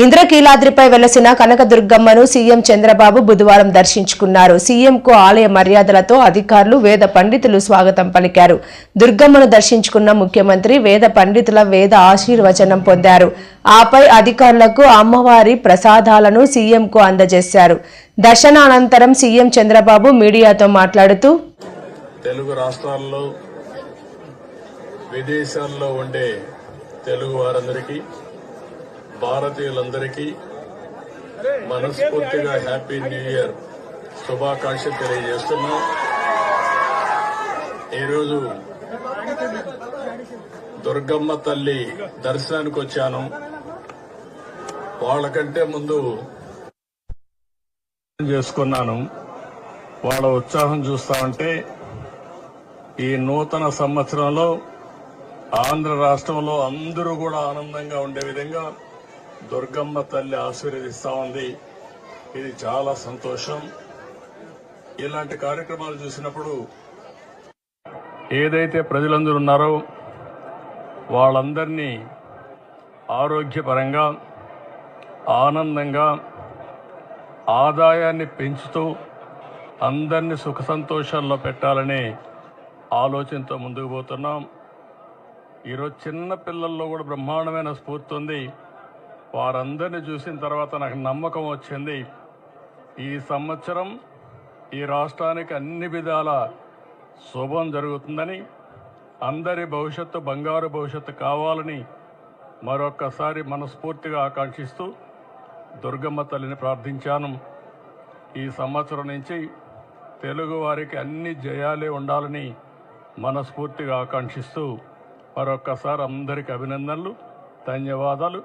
ఇంద్రకీలాద్రిపై వెలసిన కనకదుర్గమ్మను సీఎం చంద్రబాబు బుధవారం దర్శించుకున్నారు. సీఎంకు ఆలయ మర్యాదలతో అధికారులు వేద పండితులు స్వాగతం పలికారు. దుర్గమ్మను దర్శించుకున్న ముఖ్యమంత్రి వేద పండితుల వేద ఆశీర్వచనం పొందారు. ఆపై అధికారులకు అమ్మవారి ప్రసాదాలను సీఎంకు అందజేశారు. దర్శనానంతరం సీఎం చంద్రబాబు మీడియాతో మాట్లాడుతూ తెలుగు రాష్ట్రాల్లో విదేశాల్లో ఉండే తెలుగు వారందరికీ భారతీయులందరికీ మనస్ఫూర్తిగా హ్యాపీ న్యూ ఇయర్ శుభాకాంక్షలు తెలియజేస్తున్నాం. ఈరోజు దుర్గమ్మ తల్లి దర్శనానికి వచ్చాను. వాళ్ళకంటే ముందు చేసుకున్నాను. వాళ్ళ ఉత్సాహం చూస్తా ఉంటే ఈ నూతన సంవత్సరంలో ఆంధ్ర రాష్ట్రంలో అందరూ కూడా ఆనందంగా ఉండే విధంగా దుర్గమ్మ తల్లి ఆశీర్వదిస్తా ఉంది. ఇది చాలా సంతోషం. ఇలాంటి కార్యక్రమాలు చూసినప్పుడు ఏదైతే ప్రజలందరూ ఉన్నారో వాళ్ళందరినీ ఆరోగ్యపరంగా ఆనందంగా ఆదాయాన్ని పెంచుతూ అందరినీ సుఖ సంతోషాల్లో పెట్టాలనే ఆలోచనతో ముందుకు పోతున్నాం. ఈరోజు చిన్న పిల్లల్లో కూడా బ్రహ్మాండమైన స్ఫూర్తి ఉంది. వారందరినీ చూసిన తర్వాత నాకు నమ్మకం వచ్చింది. ఈ సంవత్సరం ఈ రాష్ట్రానికి అన్ని విధాల శుభం జరుగుతుందని అందరి భవిష్యత్తు బంగారు భవిష్యత్తు కావాలని మరొక్కసారి మనస్ఫూర్తిగా ఆకాంక్షిస్తూ దుర్గమ్మ తల్లిని ప్రార్థించాను. ఈ సంవత్సరం నుంచి తెలుగువారికి అన్ని జయాలే ఉండాలని మనస్ఫూర్తిగా ఆకాంక్షిస్తూ మరొక్కసారి అందరికి అభినందనలు ధన్యవాదాలు.